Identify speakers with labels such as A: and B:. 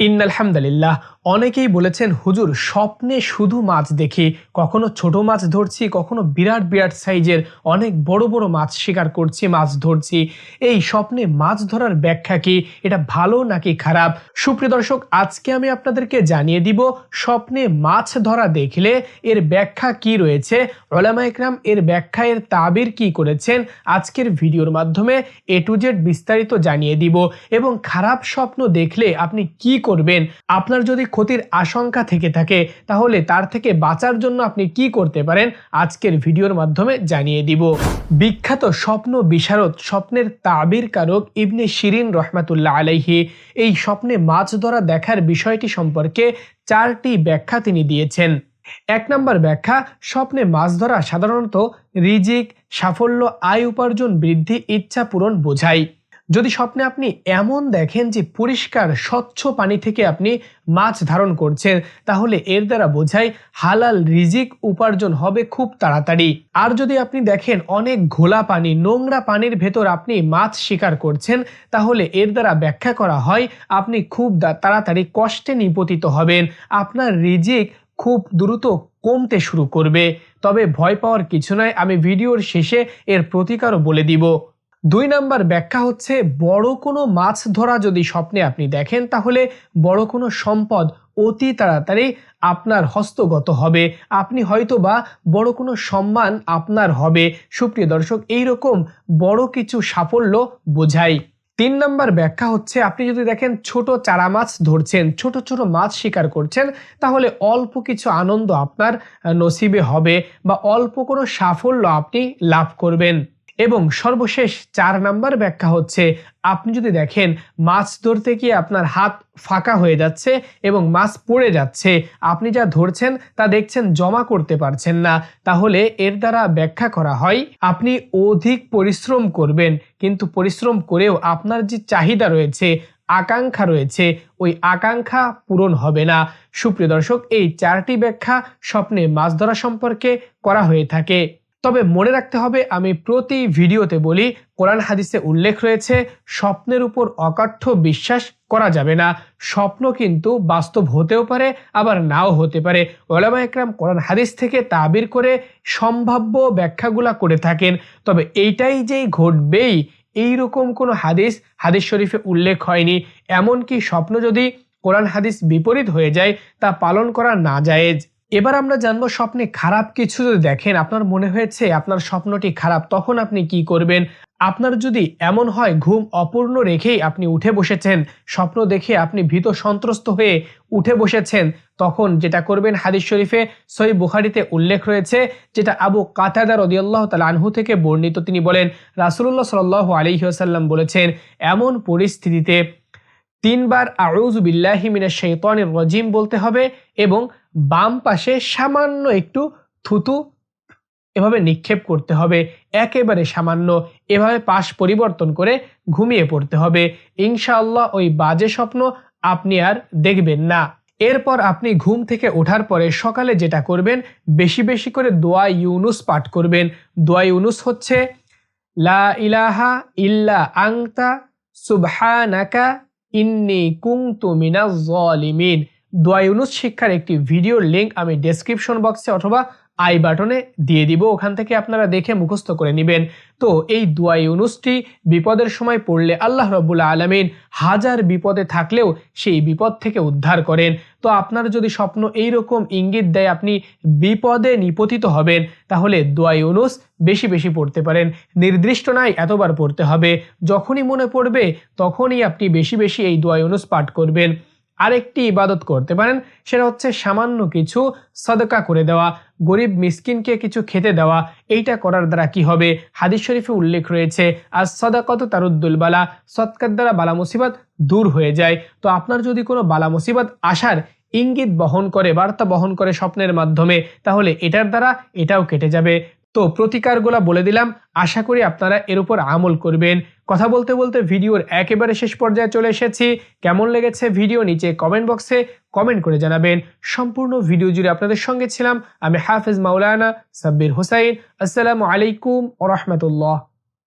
A: In আলহামদুলিল্লাহ অনেকেই বলেছেন, হুজুর, স্বপ্নে শুধু মাছ দেখি। কখনো ছোট মাছ ধরছি, কখনো বিরাট বিরাট সাইজের অনেক বড় বড় মাছ শিকার করছি, মাছ ধরছি। এই স্বপ্নে মাছ ধরার ব্যাখ্যা কি? এটা ভালো নাকি খারাপ? সুপ্রিয় দর্শক, আজকে আমি আপনাদেরকে জানিয়ে দিব, স্বপ্নে মাছ ধরা দেখলে এর ব্যাখ্যা কি রয়েছে? ওলামা ইকরাম এর ব্যাখ্যা এর তাবির কি করেছেন? আজকের ভিডিওর মাধ্যমে এ টু জেড বিস্তারিত জানিয়ে দিব। এবং খারাপ স্বপ্ন দেখলে আপনি কি করবেন? আপনার যদি ক্ষতির আশঙ্কা থেকে থাকে, তাহলে তার থেকে বাঁচার জন্য আপনি কি করতে পারেন? আজকের ভিডিওর মাধ্যমে জানিয়ে দিব। বিখ্যাত স্বপ্ন বিশারদ, স্বপ্নের তাবির কারক ইবনে শিরিন রহমাতুল্লাহ আলাইহি এই স্বপ্নে মাছ ধরা দেখার বিষয়টি সম্পর্কে চারটি ব্যাখ্যা তিনি দিয়েছেন। এক নম্বর ব্যাখ্যা, স্বপ্নে মাছ ধরা সাধারণত রিজিক, সাফল্য, আয় উপার্জন বৃদ্ধি, ইচ্ছা পূরণ বোঝায়। যদি স্বপ্নে আপনি এমন দেখেন যে পরিষ্কার, স্বচ্ছ পানি থেকে আপনি মাছ ধারণ করছেন, তাহলে এর দ্বারা বোঝায় হালাল রিজিক উপার্জন হবে খুব তাড়াতাড়ি। আর যদি আপনি দেখেন অনেক ঘোলা পানি, নোংরা পানির ভেতর আপনি মাছ শিকার করছেন, তাহলে এর দ্বারা ব্যাখ্যা করা হয় আপনি খুব তাড়াতাড়ি কষ্টে নিপতিত হবেন। আপনার রিজিক খুব দ্রুত কমতে শুরু করবে। তবে ভয় পাওয়ার কিছু নয় আমি ভিডিওর শেষে এর প্রতিকারও বলে দিব। দুই নাম্বার ব্যাখ্যা হচ্ছে, বড় কোনো মাছ ধরা যদি স্বপ্নে আপনি দেখেন, তাহলে বড় কোনো সম্পদ অতি তাড়াতাড়ি আপনার হস্তগত হবে। আপনি হয়তো বা বড় কোনো সম্মান আপনার হবে। সুপ্রিয় দর্শক, এইরকম বড় কিছু সাফল্য বোঝায় তিন নম্বর ব্যাখ্যা হচ্ছে, আপনি যদি দেখেন ছোট চারা মাছ ধরছেন, ছোট ছোট মাছ শিকার করছেন, তাহলে অল্প কিছু আনন্দ আপনার নসিবে হবে বা অল্প কোনো সাফল্য আপনি লাভ করবেন। এবং সর্বশেষ চার নাম্বার ব্যাখ্যা হচ্ছে, আপনি যদি দেখেন মাছ ধরতে গিয়ে আপনার হাত ফাঁকা হয়ে যাচ্ছে এবং মাছ পড়ে যাচ্ছে, আপনি যা ধরছেন তা দেখছেন জমা করতে পারছেন না, তাহলে এর দ্বারা ব্যাখ্যা করা হয়, আপনি অধিক পরিশ্রম করবেন, কিন্তু পরিশ্রম করেও আপনার যে চাহিদা রয়েছে, আকাঙ্ক্ষা রয়েছে, ওই আকাঙ্ক্ষা পূরণ হবে না। সুপ্রিয় দর্শক, এই চারটি ব্যাখ্যা স্বপ্নে মাছ ধরা সম্পর্কে করা হয়ে থাকে। তবে মনে রাখতে হবে, আমি প্রতি ভিডিওতে বলি, কোরআন হাদিসে উল্লেখ রয়েছে, স্বপ্নের উপর অকাঠ্য বিশ্বাস করা যাবে না। স্বপ্ন কিন্তু বাস্তব হতেও পারে, আবার নাও হতে পারে। ওলামা একরাম কোরআন হাদিস থেকে তাবির করে সম্ভাব্য ব্যাখ্যাগুলা করে থাকেন। তবে এইটাই যেই ঘটবেই, এইরকম কোনো হাদিস হাদিস শরীফে উল্লেখ হয়নি। এমনকি স্বপ্ন যদি কোরআন হাদিস বিপরীত হয়ে যায়, তা পালন করা না যায়জ এবার আমরা জানব স্বপ্নে খারাপ কিছু যদি দেখেন, আপনার মনে হয়েছে আপনার স্বপ্নটি খারাপ, তখন আপনি কি করবেন? আপনার যদি এমন হয়, ঘুম অপূর্ণ রেখেই আপনি উঠে বসেছেন, স্বপ্ন দেখে আপনি ভীত সন্ত্রস্ত হয়ে উঠে বসেছেন, তখন যেটা করবেন হাদিস শরীফে সই বুখারিতে উল্লেখ রয়েছে, যেটা আবু কাতাদা রদিয়াল্লাহ তাল আনহু থেকে বর্ণিত, তিনি বলেন রাসুল্লাহ সাল আলহিহাসাল্লাম বলেছেন, এমন পরিস্থিতিতে তিনবার আউজ বিল্লাহিমিনের শৈতানের রজিম বলতে হবে এবং বাম পাশে সামান্য একটু থুতু এভাবে নিক্ষেপ করতে হবে। একেবারে সামান্য। এভাবে পাশ পরিবর্তন করে ঘুমিয়ে পড়তে হবে। ইনশাআল্লাহ ওই বাজে স্বপ্ন আপনি আর দেখবেন না। এরপর আপনি ঘুম থেকে ওঠার পরে সকালে যেটা করবেন, বেশি বেশি করে দোয়া ইউনুস পাঠ করবেন। দোয়া ইউনুস হচ্ছে, লা ইলাহা ইল্লা আংতা সুবহানাকা ইন্নি কুংতু মিনাজ জালিমিন। দোয়া ইউনুস শিক্ষার একটি ভিডিওর লিঙ্ক আমি ডেসক্রিপশন বক্সে অথবা আই বাটনে দিয়ে দিব, ওখান থেকে আপনারা দেখে মুখস্থ করে নেবেন। তো এই দোয়া ইউনুসটি বিপদের সময় পড়লে আল্লাহ রব্বুল্লা আলমিন হাজার বিপদে থাকলেও সেই বিপদ থেকে উদ্ধার করেন। তো আপনার যদি স্বপ্ন এই রকম ইঙ্গিত দেয় আপনি বিপদে নিপতিত হবেন, তাহলে দোয়া ইউনুস বেশি বেশি পড়তে পারেন। নির্দিষ্ট নাই, এতবার পড়তে হবে। যখনই মনে পড়বে, তখনই আপনি বেশি বেশি এই দোয়া ইউনুস পাঠ করবেন। আরেকটি ইবাদত করতে পারেন, সেটা হচ্ছে সামান্য কিছু সদকা করে দেওয়া, গরিব মিসকিনকে কিছু খেতে দেওয়া, এইটা করার দ্বারা কি হবে? হাদিস শরীফে উল্লেখ রয়েছে আর সদাকত তারুদ্দুল বালা সৎকার দ্বারা বালা মুসিবত দূর হয়ে যায়। তো আপনার যদি কোনো বালা মুসিবত আসার ইঙ্গিত বহন করে, বার্তা বহন করে স্বপ্নের মাধ্যমে, তাহলে এটার দ্বারা এটাও কেটে যাবে। তো প্রতিকারগুলো বলে দিলাম। আশা করি আপনারা এর উপর আমল করবেন। কথা বলতে বলতে ভিডিওর একেবারে শেষ পর্যায়ে চলে এসেছি। কেমন লেগেছে ভিডিও নিচে কমেন্ট বক্সে কমেন্ট করে জানাবেন। সম্পূর্ণ ভিডিও জুড়ে আপনাদের সঙ্গে ছিলাম। আমি হাফেজ মাওলানা সাব্বির হোসাইন। আসসালামু আলাইকুম ও